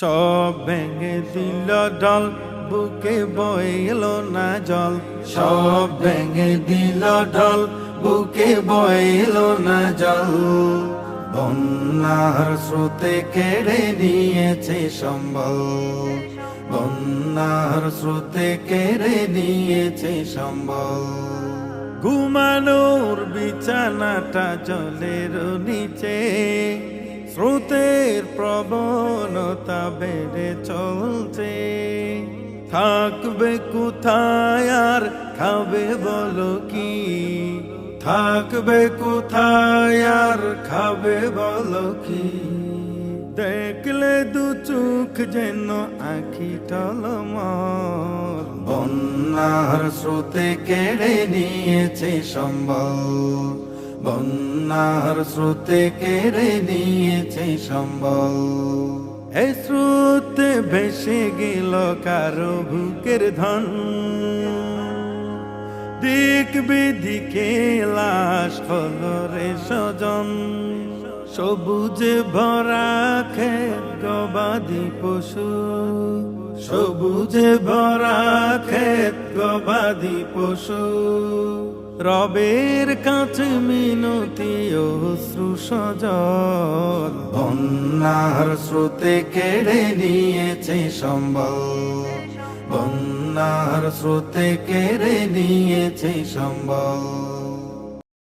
সব ভেঙে দিল ডল বুকে বইল না জল। সব ভেঙে দিল ডল বুকে বইল না জল। বন্যার স্রোতে কেড়ে নিয়েছে সম্বল। বন্যার স্রোতে কেড়ে নিয়েছে সম্বল। ঘুমানোর বিছানাটা জলের নিচে। স্রোতের প্রবণতা বেড়ে চলছে। থাকবে কোথায় আর খাবে বলো কি? থাকবে কোথায় আর খাবে বলো কি? দেখলে দু চোখ যেন আখি টলমল। বন্যার স্রোতে কেড়ে নিয়েছে সম্বল। বন্যার স্রোতে কেড়ে নিয়েছে সম্বল। এই স্রোতে ভেসে গেল কারও বুকের ধন। দিক বিদিকে লাশ হলরে সজন সবুজে ভরা খেত গবাদি পশু। সবুজে ভরা খেত গবাদি পশু। রবের কাছে মিনতি ও সজল। বন্যার স্রোতে কেড়ে নিয়েছে সম্বল। বন্যার স্রোতে কেড়ে নিয়েছে সম্বল।